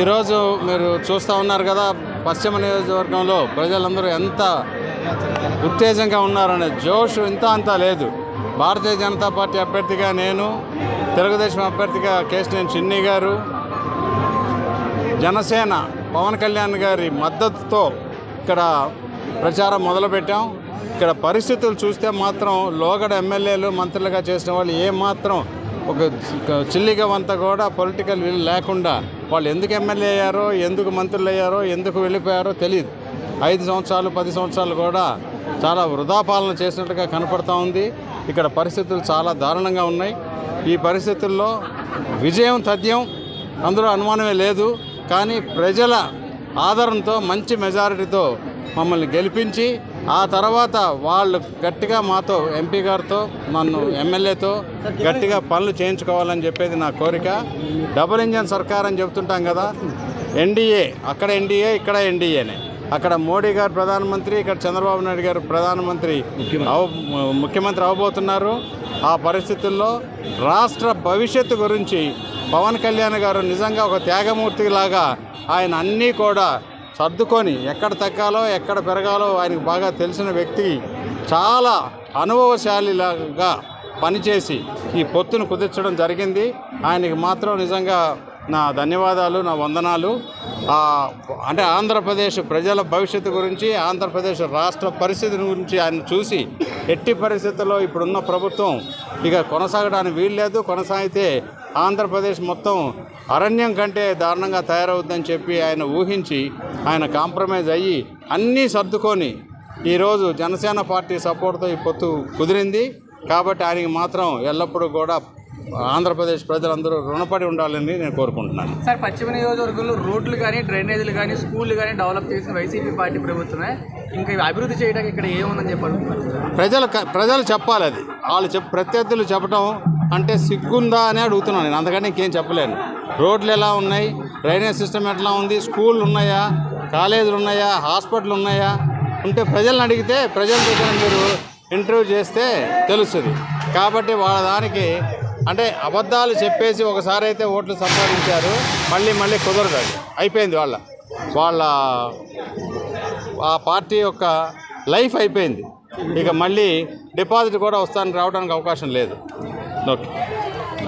ఈరోజు మీరు చూస్తూ ఉన్నారు కదా పశ్చిమ నియోజకవర్గంలో ప్రజలందరూ ఎంత ఉత్తేజంగా ఉన్నారనే జోష్ ఇంత అంతా లేదు. భారతీయ జనతా పార్టీ అభ్యర్థిగా నేను తెలుగుదేశం అభ్యర్థిగా కేశినేని చిన్ని గారు జనసేన పవన్ కళ్యాణ్ గారి మద్దతుతో ఇక్కడ ప్రచారం మొదలుపెట్టాం. ఇక్కడ పరిస్థితులు చూస్తే మాత్రం లోగడ ఎమ్మెల్యేలు మంత్రులుగా చేసిన వాళ్ళు ఏమాత్రం ఒక చిల్లిగవంతా కూడా పొలిటికల్ విల్ లేకుండా వాళ్ళు ఎందుకు ఎమ్మెల్యే అయ్యారో ఎందుకు మంత్రులు అయ్యారో ఎందుకు వెళ్ళిపోయారో తెలియదు ఐదు సంవత్సరాలు పది సంవత్సరాలు కూడా చాలా వృధా పాలన చేసినట్టుగా కనపడతా ఉంది. ఇక్కడ పరిస్థితులు చాలా దారుణంగా ఉన్నాయి. ఈ పరిస్థితుల్లో విజయం తథ్యం అందులో అనుమానమే లేదు. కానీ ప్రజల ఆదరణతో మంచి మెజారిటీతో మమ్మల్ని గెలిపించి ఆ తర్వాత వాళ్ళు గట్టిగా మాతో ఎంపీ గారితో నన్ను ఎమ్మెల్యేతో గట్టిగా పనులు చేయించుకోవాలని చెప్పేది నా కోరిక. డబుల్ ఇంజన్ సర్కార్ అని చెప్తుంటాం కదా ఎన్డీఏ అక్కడ ఎన్డీఏ ఇక్కడ ఎన్డీఏనే అక్కడ మోడీ గారు ప్రధానమంత్రి ఇక్కడ చంద్రబాబు నాయుడు గారు ప్రధానమంత్రి అవ ముఖ్యమంత్రి అవబోతున్నారు. ఆ పరిస్థితుల్లో రాష్ట్ర భవిష్యత్తు గురించి పవన్ కళ్యాణ్ గారు నిజంగా ఒక త్యాగమూర్తి లాగా ఆయన అన్నీ కూడా సర్దుకొని ఎక్కడ తగ్గాలో ఎక్కడ పెరగాలో ఆయనకు బాగా తెలిసిన వ్యక్తి చాలా అనుభవశాలిలాగా పనిచేసి ఈ పొత్తును కుదిర్చడం జరిగింది. ఆయనకి మాత్రం నిజంగా నా ధన్యవాదాలు నా వందనాలు. అంటే ఆంధ్రప్రదేశ్ ప్రజల భవిష్యత్తు గురించి ఆంధ్రప్రదేశ్ రాష్ట్ర పరిస్థితి గురించి ఆయన చూసి ఎట్టి పరిస్థితుల్లో ఇప్పుడున్న ప్రభుత్వం ఇక కొనసాగడానికి వీల్లేదు కొనసాగితే ఆంధ్రప్రదేశ్ మొత్తం అరణ్యం కంటే దారుణంగా తయారవుద్దని చెప్పి ఆయన ఊహించి ఆయన కాంప్రమైజ్ అయ్యి అన్నీ సర్దుకొని ఈరోజు జనసేన పార్టీ సపోర్ట్తో ఈ పొత్తు కుదిరింది. కాబట్టి ఆయనకి మాత్రం ఎల్లప్పుడూ కూడా ఆంధ్రప్రదేశ్ ప్రజలందరూ రుణపడి ఉండాలని నేను కోరుకుంటున్నాను. సార్ పశ్చిమ నియోజకవర్గంలో రోడ్లు కానీ డ్రైనేజీలు కానీ స్కూళ్ళు కానీ డెవలప్ చేసిన వైసీపీ పార్టీ ప్రభుత్వమే. ఇంకా అభివృద్ధి చేయడానికి ఇక్కడ ఏముందని సార్? ప్రజలు ప్రజలు చెప్పాలి అది. వాళ్ళు చెప్ ప్రత్యర్థులు చెప్పడం అంటే సిగ్గుందా అని అడుగుతున్నాను నేను. అందుకని ఇంకేం చెప్పలేను. రోడ్లు ఎలా ఉన్నాయి? డ్రైనేజ్ సిస్టమ్ ఎట్లా ఉంది? స్కూళ్ళు ఉన్నాయా? కాలేజీలు ఉన్నాయా? హాస్పిటల్ ఉన్నాయా? ఉంటే ప్రజలను అడిగితే ప్రజల దగ్గర మీరు ఇంటర్వ్యూ చేస్తే తెలుస్తుంది. కాబట్టి వాళ్ళ దానికి అంటే అబద్ధాలు చెప్పేసి ఒకసారి అయితే ఓట్లు సంపాదించారు మళ్ళీ మళ్ళీ కుదరదు అది. అయిపోయింది వాళ్ళ వాళ్ళ ఆ పార్టీ యొక్క లైఫ్ అయిపోయింది. ఇక మళ్ళీ డిపాజిట్ కూడా వస్తానికి రావడానికి అవకాశం లేదు. ఓకే.